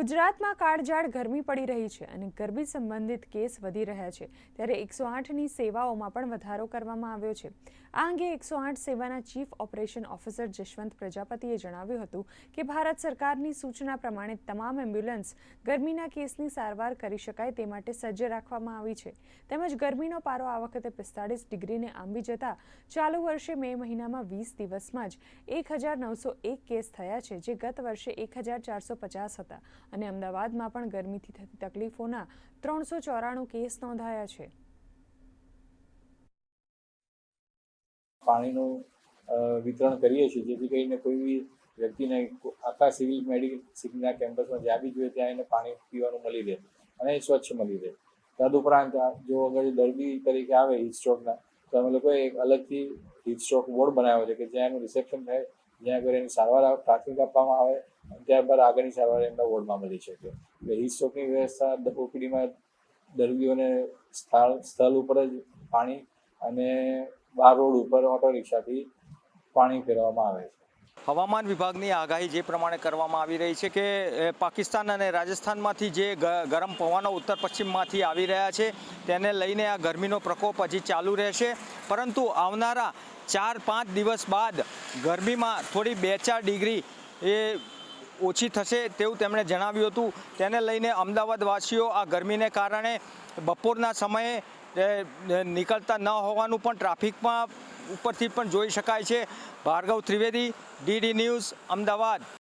ગુજરાતમાં કાળઝાળ ગરમી પડી રહી છે અને ગરમી સંબંધિત કેસ વધી રહ્યા છે. ત્યારે એકસો આઠની સેવાઓમાં પણ વધારો કરવામાં આવ્યો છે. આ અંગે એકસો આઠ સેવાના ચીફ ઓપરેશન ઓફિસર જશવંત પ્રજાપતિએ જણાવ્યું હતું કે ભારત સરકારની સૂચના પ્રમાણે તમામ એમ્બ્યુલન્સ ગરમીના કેસની સારવાર કરી શકાય તે માટે સજ્જ રાખવામાં આવી છે. તેમજ ગરમીનો પારો આ વખતે પિસ્તાળીસ ડિગ્રીને આંબી જતા ચાલુ વર્ષે મે મહિનામાં વીસ દિવસમાં જ એક હજાર નવસો એક કેસ થયા છે, જે ગત વર્ષે એક હજાર ચારસો પચાસ હતા. અને અમદાવાદમાં પણ ગરમીથી થતી તકલીફોના ત્રણસો ચોરાણું કેસ નોંધાયા છે. પાણીનું વિતરણ કરીએ છીએ, જેથી કરીને કોઈ બી વ્યક્તિને આખા સિવિલ મેડિસિનના કેમ્પસમાં જ્યાં બી જોઈએ ત્યાં એને પાણી પીવાનું મળી રહે અને સ્વચ્છ મળી રહે. તદુપરાંત જો અગર દર્દી તરીકે આવે હિટસ્ટ્રોકના તો અમે લોકોએ એક અલગથી હિટસ્ટ્રોક વોર્ડ બનાવ્યો છે કે જ્યાં એનું રિસેપ્શન થાય, જ્યાં આગળ એની સારવાર પ્રાથમિક આપવામાં આવે ત્યારબાદ આગળની સારવાર એમના વોર્ડમાં મળી શકે એટલે હીટ સ્ટ્રોકની વ્યવસ્થા ઓપીડીમાં દર્દીઓને સ્થળ સ્થળ ઉપર જ પાણી અને બાર રોડ ઉપર ઓટો રિક્ષાથી પાણી ફેરવવામાં આવે છે. હવામાન વિભાગની આગાહી જે પ્રમાણે કરવામાં આવી રહી છે કે પાકિસ્તાન અને રાજસ્થાનમાંથી જે ગરમ પવનો ઉત્તર પશ્ચિમમાંથી આવી રહ્યા છે, તેને લઈને આ ગરમીનો પ્રકોપ હજી ચાલુ રહેશે. પરંતુ આવનારા ચાર પાંચ દિવસ બાદ ગરમીમાં થોડી બે ચાર ડિગ્રી એ ઓછી થશે તેવું તેમણે જણાવ્યું હતું. તેને લઈને અમદાવાદવાસીઓ આ ગરમીને કારણે બપોરના સમયે નીકળતા ન હોવાનું પણ ટ્રાફિકમાં ઉપરથી પણ જોઈ શકાય છે. Bhargav Trivedi, DD News, Ahmedabad.